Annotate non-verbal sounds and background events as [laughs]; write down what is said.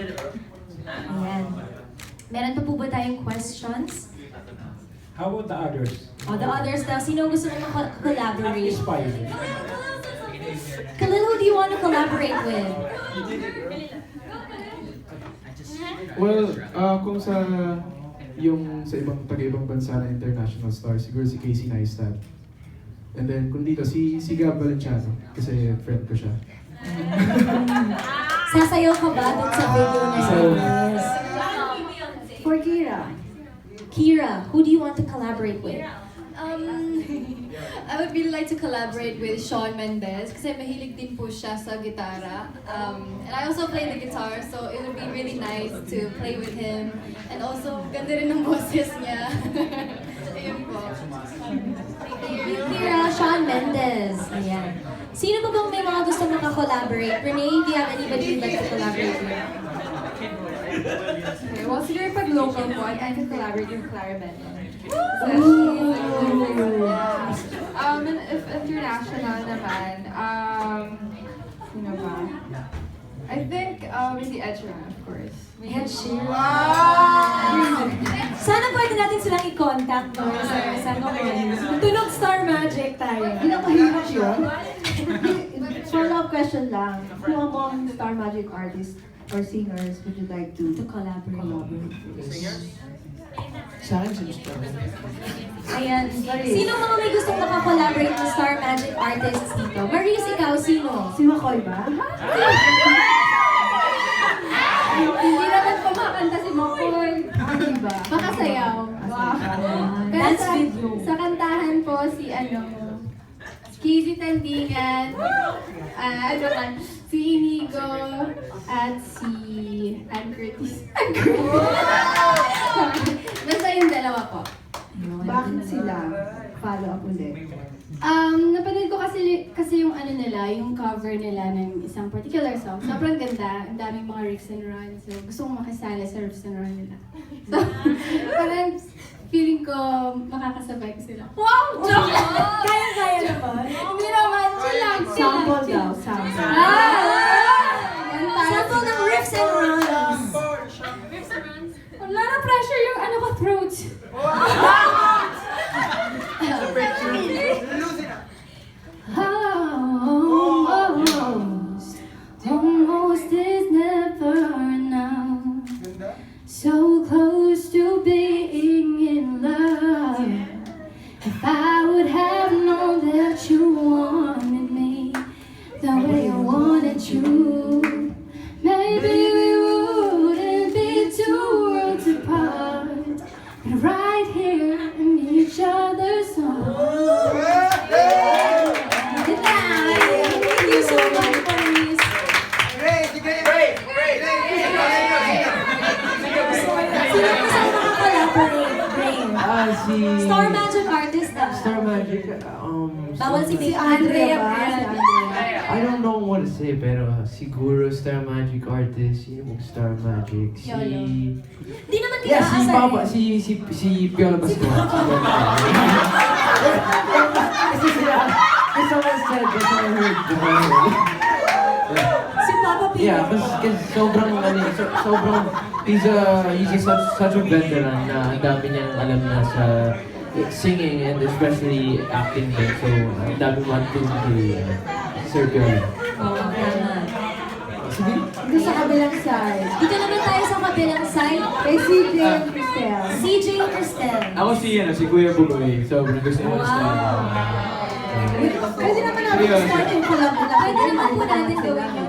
Ayan. Meron pa po ba tayong questions? How about the others? O, the others daw, sino gusto mo collaborate? Inspired. Khalil, who do you want to collaborate with? Well, uh, kung sa yung sa ibang taga-ibang bansa na international star, siguro si Casey Neistat. And then kung dito, si, si Gab Valenciano, kasi friend ko siya. [laughs] Sasayaw ka ba dun sa video na yun? Yes. For Kira. Kira, who do you want to collaborate with? Um, I would really like to collaborate with Shawn Mendes kasi mahilig din po siya sa gitara. Um, and I also play the guitar, so it would be really nice to play with him. And also, ganda rin ng boses niya. [laughs] Ayun po. Kira, Shawn Mendes. Sino ba bang may mga gusto maka-collaborate? Renee, do you have anybody you'd like to collaborate with? Okay, well, siguro pag local po, I, I could collaborate with Clara Bennett. Um, and if international naman, um, sino ba? I think, um, the Ed Sheeran, of course. Ed Sheeran. Sana pwede natin silang i-contact no? sa sa Tunog Star Magic tayo. Pinakahirap yun. Follow-up question lang. Who among Star Magic artists or singers would you like to To collaborate. collaborate with? Sa akin, si Mr. Ayan. Sino mga may gustong maka-collaborate ng Star Magic artists dito? Maurice, ikaw, sino? Si McCoy ba? [laughs] Hindi naman kumakanta si Makoy. Hindi ba? Makasayaw. Wow. Pero Dance sa, video. sa kantahan po si ano, Kizzy Tandingan, ah, ano man, si Inigo, at si Ann Curtis. [laughs] Ann Curtis! Basta yung dalawa po. Bakit sila? Follow up ulit. Um, napanood ko kasi kasi yung ano nila, yung cover nila ng isang particular song. Sobrang ganda, ang daming mga riffs and runs. So, gusto kong makasali sa riffs and run nila. [laughs] So, parang feeling ko makakasabay ko sila. Wow! Joke! So Sino gusto mo maka-collaborate? Brain. Ah, si... Star Magic artist ah. Star Magic, um... Bawal si Big Andrea ba? Si Andrea. I don't know what to say, pero siguro Star Magic artist, sino mag Star Magic? Si... Yolo. Di naman kita Yeah, si. Papa, si, si, si Piolo Pascual. Si Kasi sila, kasi someone said, that's what I heard. Yeah, kasi, kasi sobrang, ano, so, sobrang, he's a, he's a such, such a veteran na ang dami niyang alam na sa singing and especially acting din. So, ang dami want to kay uh, Sir Piolo. Oo. Sige. Dito sa kabilang side. Dito naman tayo sa kabilang side. Kay CJ and Cristel. CJ Cristel. Ako si, ano, si Kuya Bugoy. Sobrang gusto ko sa Wow. Pwede naman natin start yung collab nila. Pwede naman po natin gawin.